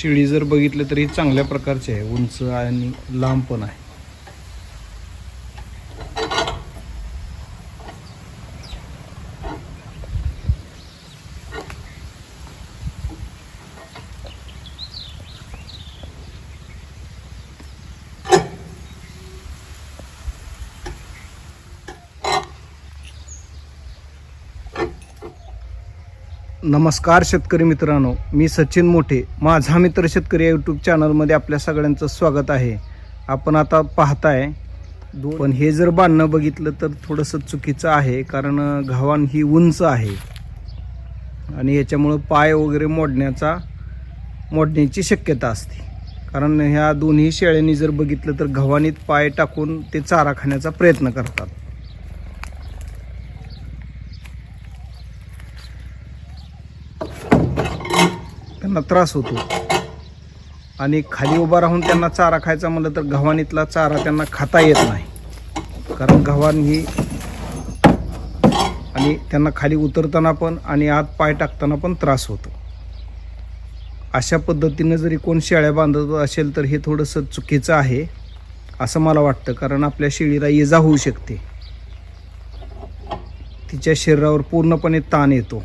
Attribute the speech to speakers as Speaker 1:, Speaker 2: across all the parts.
Speaker 1: शिळी जर बघितलं तर ही चांगल्या प्रकारची आहे. उंच आणि लांब पण आहे. नमस्कार शेतकरी मित्रांनो मी सचिन मोठे. माझा मित्र शेतकरी यूट्यूब चॅनलमध्ये आपल्या सगळ्यांचं स्वागत आहे. आपण आता पाहताय पण हे जर बांधणं बघितलं तर थोडंसं चुकीचं आहे कारण घावान ही उंच आहे. आणि याच्यामुळं पाय वगैरे मोडण्याचा मोडण्याची शक्यता असते. कारण ह्या दोन्ही शेळ्यांनी जर बघितलं तर घवानीत पाय टाकून ते चारा खाण्याचा प्रयत्न करतात. त्यांना त्रास होतो. आणि खाली उभा राहून त्यांना चारा खायचा म्हणलं तर गव्हाणीतला चारा त्यांना खाता येत नाही. कारण गव्हाण ही आणि त्यांना खाली उतरताना पण आणि आत पाय टाकताना पण त्रास होतो. अशा पद्धतीनं जरी कोण शेळ्या बांधत असेल तर हे थोडंसं चुकीचं आहे असं मला वाटतं. कारण आपल्या शेळीला इजा होऊ शकते. तिच्या शरीरावर पूर्णपणे ताण येतो.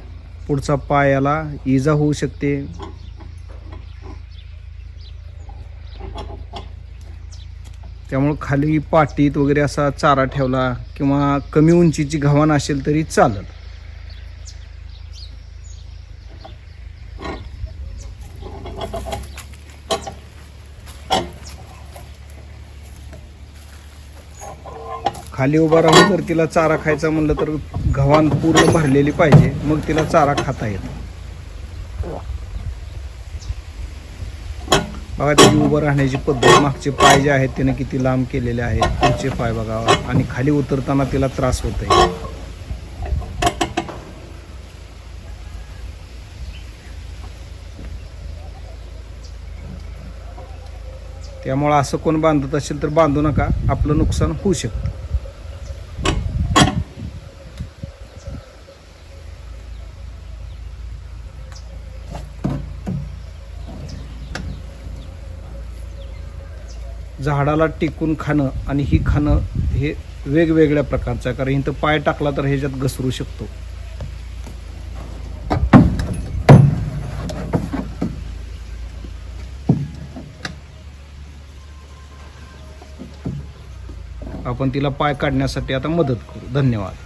Speaker 1: पुढचा पायाला इजा होऊ शकते. त्यामुळं खाली पाटीत वगैरे असा चारा ठेवला किंवा कमी उंचीची घवाण असेल तरी चालत. खाली उभा राहून जर तिला चारा खायचा म्हणलं तर घवान पूर्ण भरलेली पाहिजे मग तिला चारा खाता येतो. बघा त्याची उभं राहण्याची पद्धत मागचे पाय जे आहेत तिने किती लांब केलेले आहेत पुढचे पाय बघा आणि खाली उतरताना तिला त्रास होत आहे त्यामुळं असं कोण बांधत असेल तर बांधू नका आपलं नुकसान होऊ शकतं. झाडाला टिकून खाणं आणि ही खाणं हे वेगवेगळ्या प्रकारचं आहे. कारण इथं पाय टाकला तर ह्याच्यात घसरू शकतो. आपण तिला पाय काढण्यासाठी आता मदत करू. धन्यवाद.